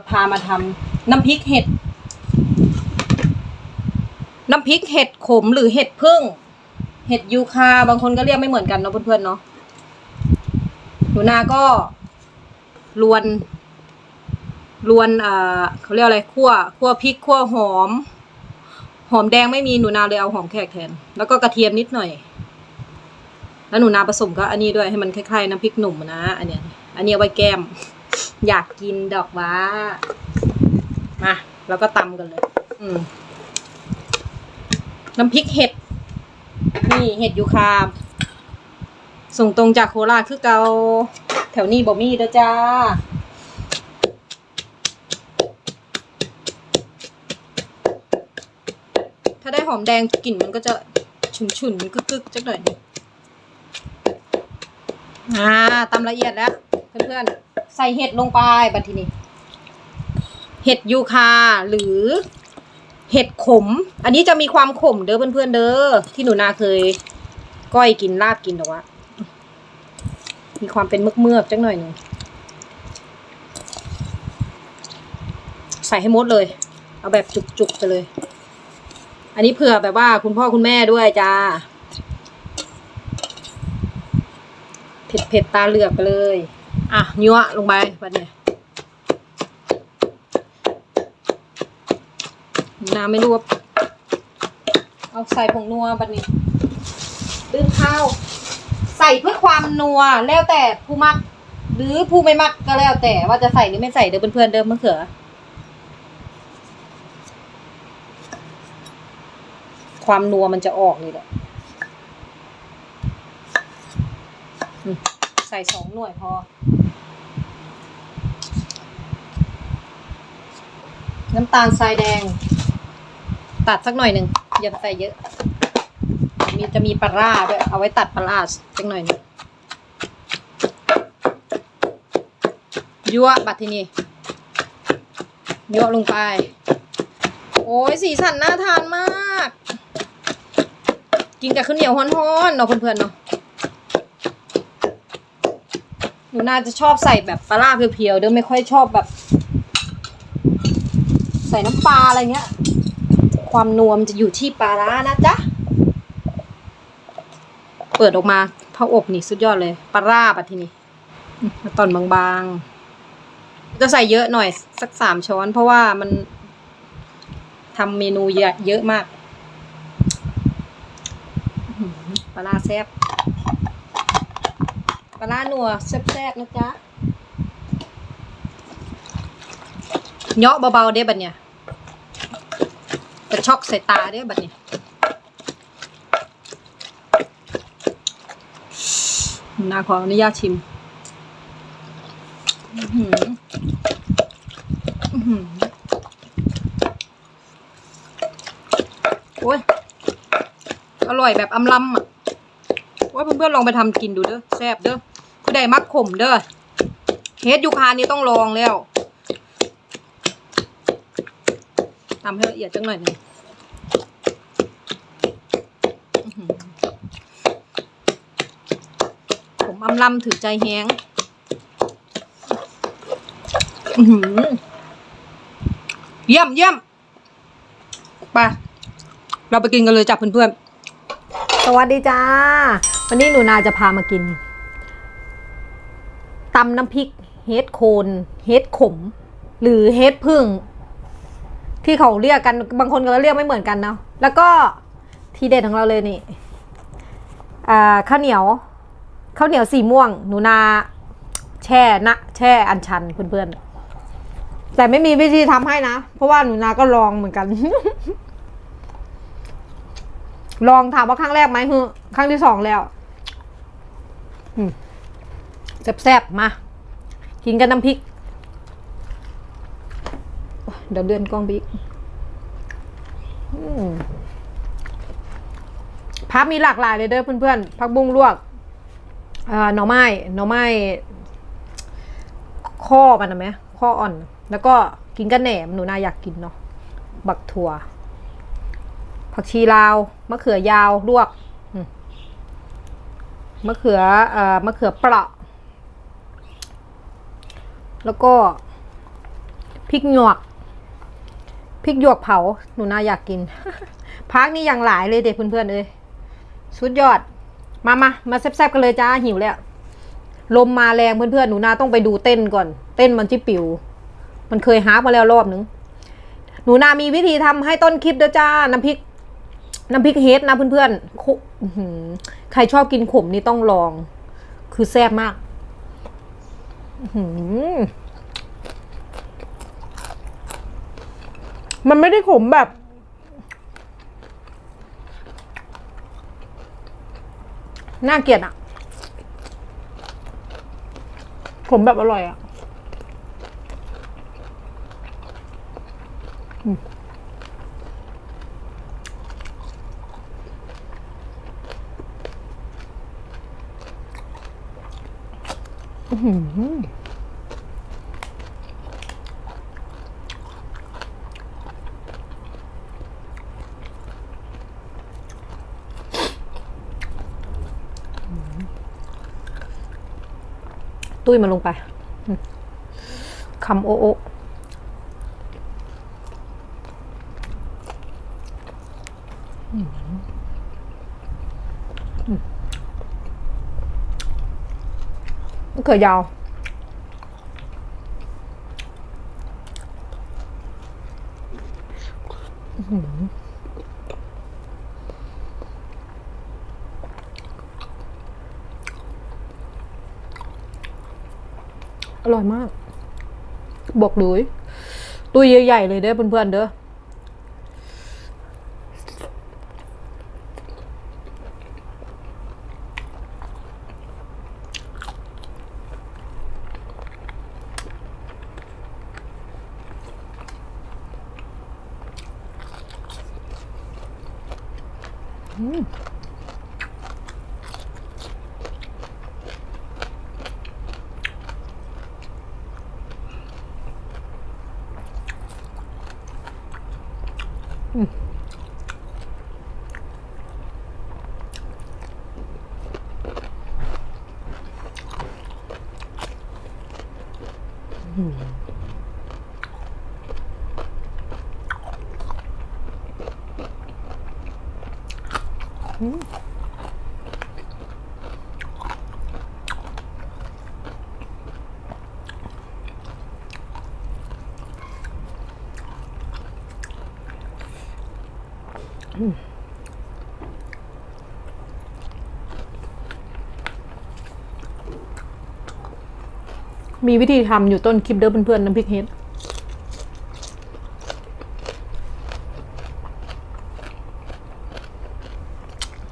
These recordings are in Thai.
จะพามาทำน้ำพริกเห็ด น้ำพริกเห็ดขมหรือเห็ดพึ่ง เห็ดยูคาบางคนก็เรียกไม่เหมือนกันเนาะเพื่อนๆเนาะหนูนาก็รวนรวนอ่าเขาเรียกอะไรคั่วคั่วพริกคั่วหอม หอมแดงไม่มีหนูนาเลยเอาหอมแขกแทน แล้วก็กระเทียมนิดหน่อย แล้วหนูนาผสมก็อันนี้ด้วยให้มันคล้ายๆน้ำพริกหนุ่มนะ อันเนี้ย อันนี้เอาไว้แก้ม อยากกินดอกว้า มาแล้วก็ตำกันเลย อืมน้ำพริกเห็ด นี่เห็ดยูคาส่งตรงจากโคราชคือเกาแถวนี้บ่มีเด้อจ้า ถ้าได้หอมแดงกลิ่นมันก็จะฉุนๆกึกๆจักหน่อยอ่าตำละเอียดแล้ว เพื่อนๆ ส่เห็ดลงไปบัดทีนี้ เห็ดยูคาหรือ เห็ดขม อันนี้จะมีความขมเด้อเพื่อนๆเด้อที่หนูนาเคย ก้อยกินลาบกินหรอวะมีความเป็นเมือกๆจังหน่อยหนึ่งใส่ให้หมดเลย เอาแบบจุกๆไปเลย อันนี้เผื่อแบบว่าคุณพ่อคุณแม่ด้วยจ้าเผ็ดเผ็ดๆตาเหลือกไปเลย อะยั่วลงไปบัดเนี่ยน้ำไม่รู้ว่าเอาใส่ผงนัวบัดนี้ตื้มข้าว ใส่เพื่อความนัวแล้วแต่ผู้มัก หรือผู้ไม่มักก็แล้วแต่ว่าจะใส่หรือไม่ใส่เด้อเพื่อนๆเดิมมะเขือ ความนัวมันจะออกนี่แหละใส่สองหน่วยพอ น้ำตาลทรายแดง ตัดสักหน่อยหนึ่งอย่าใส่เยอะ มีจะมีปลาร่าด้วย เอาไว้ตัดปลาร่าสักหน่อยหนึ่งยั่วบัดทีนี้ยั่วลงไป โอ้ยสีสันน่าทานมาก กินกับข้าวเหนียวฮ้อนๆเนาะเพื่อนๆเนาะหนูน่าจะชอบใส่แบบปลาร่าเพียวๆเด้อไม่ค่อยชอบแบบ ใส่น้ำปลาอะไรเงี้ย ความนัวมันจะอยู่ที่ปลาร้านะจ๊ะ เปิดออกมาผ้าอบนี่สุดยอดเลยปลาร่าปะทีนี้ตอนบางๆ จะใส่เยอะหน่อยสักสามช้อน เพราะว่ามันทำเมนูเยอะเยอะมากปลาราแซ่บปลาร่านัวแซ่บๆนะจ๊ะ เยาะเบาๆเด้บัดเนี่ยจะช็อกใส่ตาเด้บัดเนี่ยนาขออนุญาตชิมอื้อหืออื้อหือโอ้ย อร่อยแบบอำลำอะว่าเพื่อนๆลองไปทำกินดูเด้อแซ่บเด้อผู้ใดมักขมเด้อเฮดยูคานี่ต้องลองแล้วทำให้ละเอียดจังหน่อยหนึงอื้อหือผมอำลำถือใจแห้งเยี่ยมเยี่ยมไปเราไปกินกันเลยจ้ะเพื่อนๆ สวัสดีจ้า วันนี้หนูนาจะพามากินตำน้ำพริกเฮ็ดโคนเฮ็ดขม หรือเฮ็ดพึ่ง ที่เขาเรียกกันบางคนก็เรียกไม่เหมือนกันเนาะแล้วก็ทีเด็ดของเราเลยนี่อ่าข้าวเหนียวข้าวเหนียวสีม่วง หนูนา แช่นะแช่อัญชันเพื่อนๆแต่ไม่มีวิธีทำให้นะ เพราะว่าหนูนาก็ลองเหมือนกัน ลองถามว่าครั้งแรกไหมคือครั้งที่สองแล้วแซ่บๆมา กินกันน้ำพริก เดี๋ยวเลื่อนกล้องบิ๊กพักมีหลากหลายเลยเด้อเพื่อนๆพักบุ้งลวกเอ่อหน่อไม้หน่อไม้ข้อมันนะไหมข้ออ่อน แล้วก็กินกันแหนมหนูนาอยากกินเนาะบักถั่ว ผักชีลาวมะเขือยาวลวกมะเขือเอ่อมะเขือเปราะ แล้วก็พริกหยวก พริกหยวกเผาหนูน่าอยากกิน พักนี่อย่างหลายเลยเด็กเพื่อนๆเอ้ยสุดยอด มามามาแซ่บๆกันเลยจ้าหิวแล้ว ลมมาแรงเพื่อนๆหนูนาต้องไปดูเต้นก่อน เต้นมันที่ปิว มันเคยฮาร์ปมาแล้วรอบนึง หนูนามีวิธีทำให้ต้นคลิปด้วยจ้า น้ำพริก น้ำพริกเฮดนะเพื่อนๆใครชอบกินขมนี่ต้องลอง คือแซ่บมาก อือหือ มันไม่ได้ขมแบบ น่าเกลียดอะผมแบบอร่อยอะ ตุ้ยมันลงไปคำโอโออืมอืมมะเขือยาว อร่อยมาก บอกเลย ตัวใหญ่ๆเลยเด้อเพื่อนๆเด้อ Mm. มีวิธีทำอยู่ต้นคลิปเด้อเพื่อนๆน้ำพริกเฮ็ด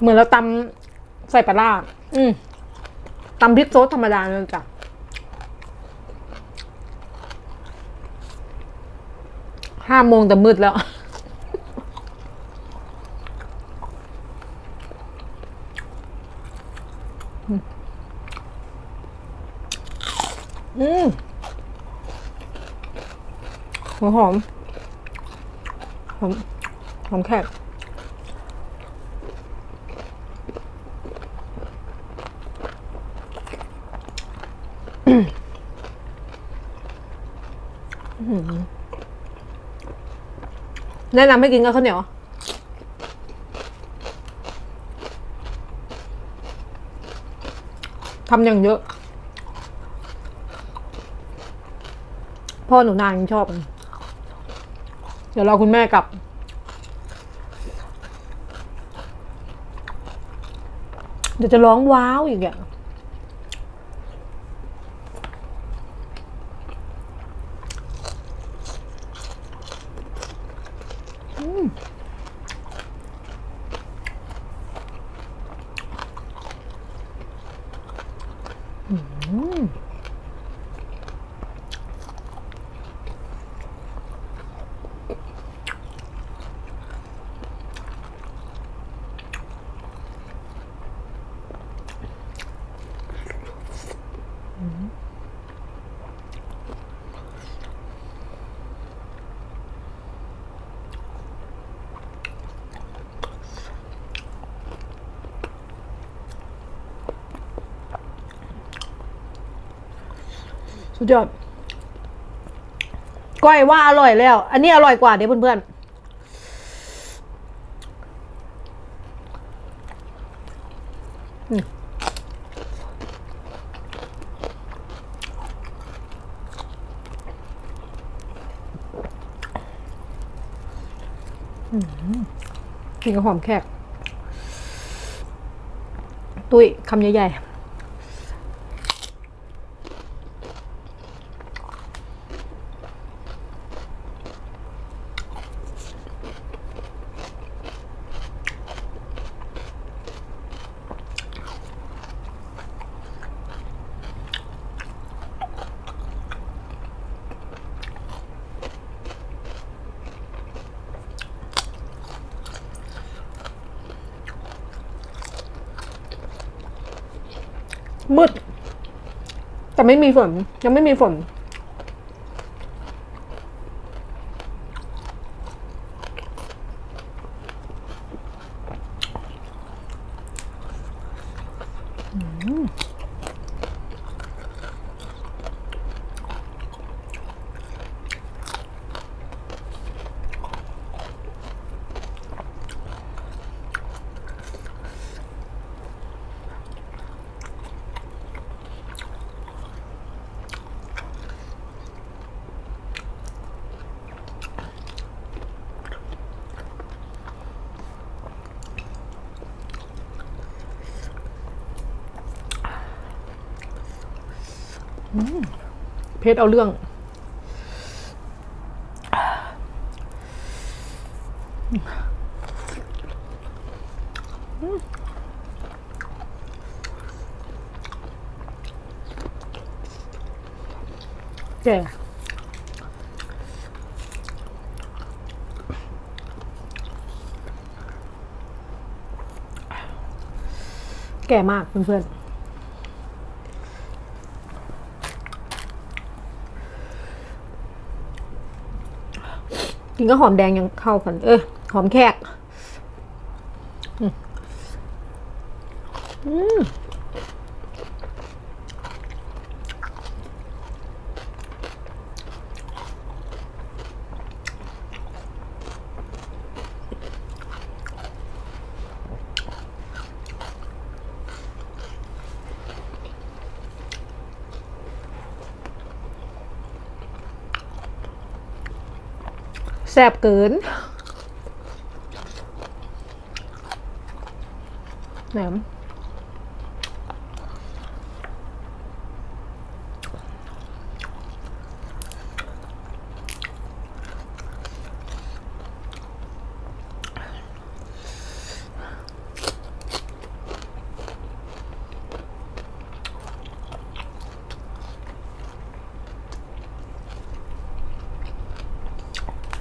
เหมือนเราตำใส่ปลาร้าอืมตำพริกโซสธรรมดาเลยจ้ะห้าโมงแต่มืดแล้ว อืมหัวหอม หอม หอมแขกแนะนำให้กินกับข้าวเหนียว ทำอย่างเยอะ พ่อหนูนางยังชอบ เดี๋ยวเราคุณแม่กลับ เดี๋ยวจะร้องว้าวอีกอย่าง สุดยอดก้อยว่าอร่อยแล้ว อันนี้อร่อยกว่าเดี๋ยวเพื่อนๆอืมอืมกินกับหอมแขก ตุ้ยคำใหญ่ๆ มืด แต่ไม่มีฝน ยังไม่มีฝน เพชรเอาเรื่อง แก่แก่มากเพื่อนๆ กินก็หอมแดงยังเข้ากัน เออ หอมแขก อืม ซ่บเกินแหนม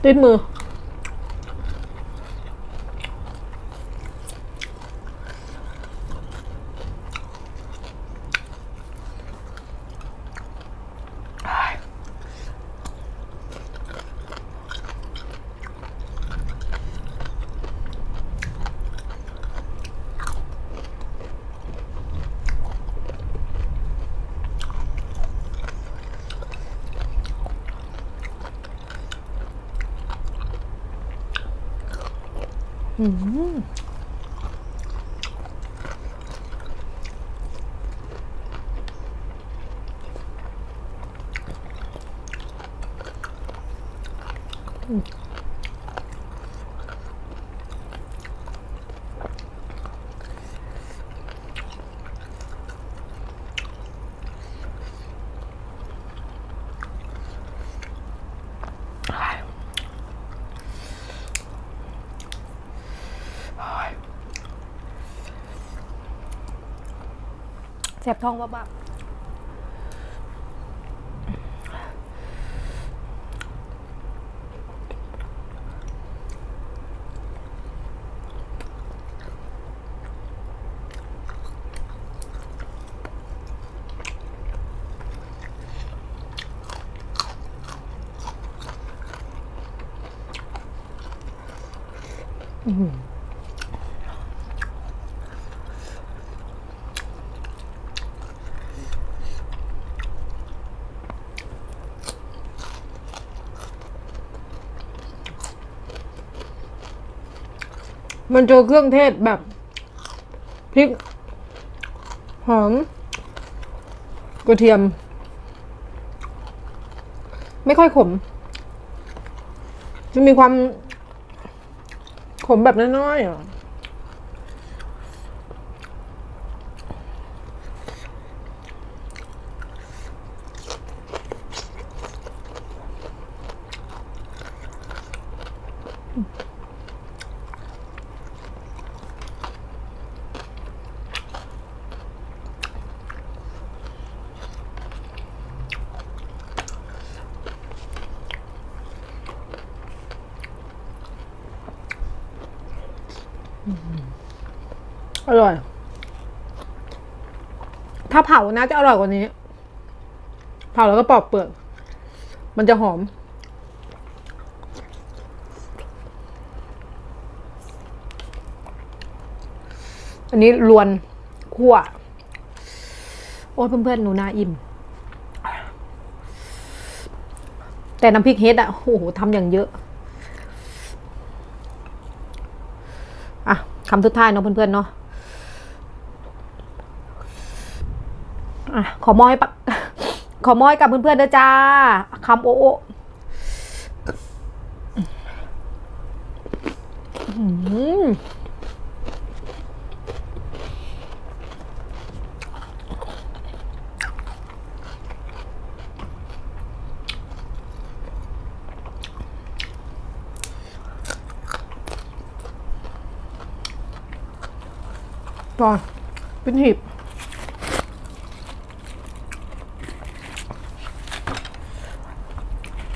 ด้วยมือ อืม สบท้องบ้าบ้าอื้อหื มันเจอเครื่องเทศแบบพริก หอมกระเทียม ไม่ค่อยขม จะมีความขมแบบน้อยๆอะ อร่อย ถ้าเผานะจะอร่อยกว่านี้ เผาแล้วก็ปอกเปลือก มันจะหอม อันนี้รวนคั่ว โอ้ยเพื่อนๆ หนูนาอิ่ม แต่น้ำพริกเฮ็ดอะโอ้โหทำอย่างเยอะอะคำสุดท้ายเนาะเพื่อนๆเนาะ อะขอมอยปะขอมอยกับเพื่อนๆเด้อจ้าคำโอโออื้อหือก่อนเป็นหีบ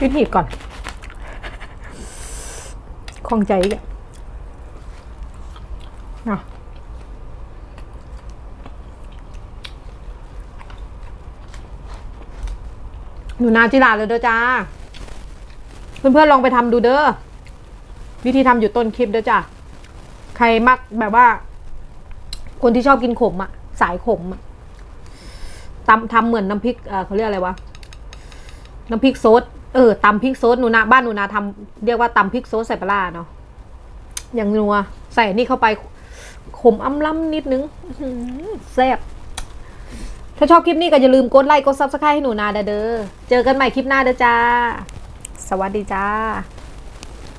เป็นหีบก่อนคล่องใจอีกนะหนูนาจิลาเลยเด้อจ้า เพื่อนๆลองไปทำดูเด้อ วิธีทำอยู่ต้นคลิปเด้อจ้า ใครมักแบบว่า คนที่ชอบกินขมอะสายขมอะตำทำเหมือนน้ำพริกเขาเรียกอะไรวะ น้ำพริกซด เออตำพริกซดหนูนาบ้านหนูนาทำเรียกว่าตำพริกซดใส่ปลาร้าเนาะอย่างนัวใส่นี่เข้าไปขมอ้ำล้ำนิดนึงแซ่บถ้าชอบคลิปนี้ก็อย่าลืมกดไลค์กดซับสไครต์ให้หนูนาเด้อเจอกันใหม่คลิปหน้าเด้อจ้า สวัสดีจ้า